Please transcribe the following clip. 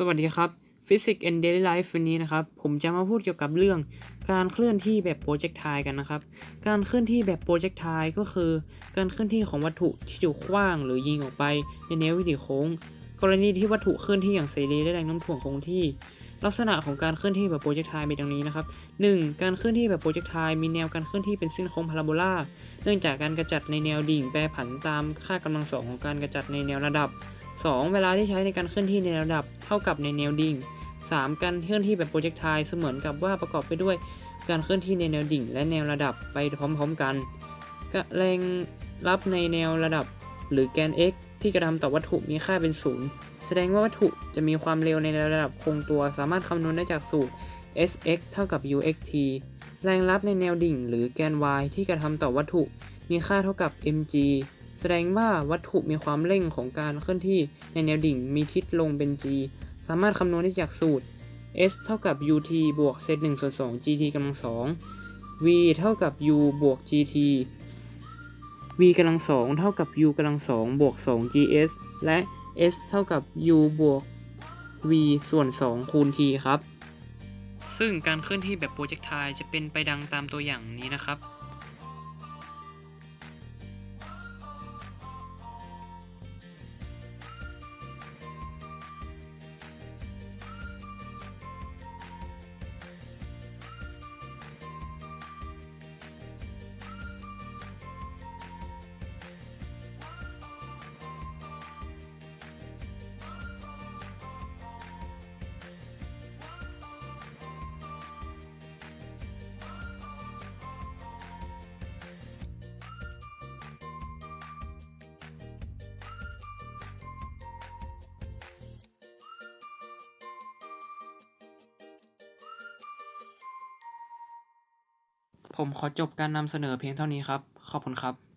สวัสดีครับ Physics and Daily Life วันนี้นะครับ ผมจะมาพูดเกี่ยวกับเรื่องการเคลื่อนที่แบบโปรเจกไทกันนะครับ การเคลื่อนที่แบบโปรเจกไทก็คือ การเคลื่อนที่ของวัตถุที่ถูกขว้างหรือยิงออกไปในแนววิถีโค้ง กรณีที่วัตถุเคลื่อนที่อย่างเสรีและแรงโน้ำถ่วงคงที่ ลักษณะของการเคลื่อนที่แบบโปรเจกไทเป็นดังนี้นะครับ 1. การเคลื่อนที่แบบโปรเจกไทมีแนวการเคลื่อนที่เป็นเส้นโค้งพาราโบลาเนื่องจากการกระจัดในแนวดิ่งแปรผันตามค่ากำลังสองของการกระจัดในแนวระดับ 2. เวลาที่ใช้ในการเคลื่อนที่ในระดับ เท่ากับในแนวดิ่ง 3. การเคลื่อนที่แบบโปรเจกไทเสมือนกับว่าประกอบไปด้วย การเคลื่อนที่ในแนวดิ่ง และแนวระดับไปพร้อม ๆ กันกแรงรับในแนวระดับ หรือแกน x ที่กระทำต่อวัตถุมีค่าเป็นศูนย์แสดงว่าวัตถุจะมีความเร็วในระดับคงตัว สามารถคำนวณได้จากสูตร sx เท่ากับ uxt แรงรับในแนวดิ่ง หรือแกน y ที่กระทำต่อวัตถุมีค่าเท่ากับ mg แสดงว่าวัตถุมีความเร่งของการเคลื่อนที่ในแนวดิ่งมีทิศลงเป็น g สามารถคำนวณได้จากสูตร s เท่ากับ ut บวกเศษ1ส่วน2 gt กำลัง2 v เท่ากับ u บวก gt v กำลัง2เท่ากับ u กำลัง2บวก 2 gs และ s เท่ากับ u บวก v ส่วน 2 คูณ t ครับ ซึ่งการเคลื่อนที่แบบโปรเจก t ไทจะเป็นไปดังตามตัวอย่างนี้นะครับ ผมขอจบการนำเสนอเพียงเท่านี้ครับ ขอบคุณครับ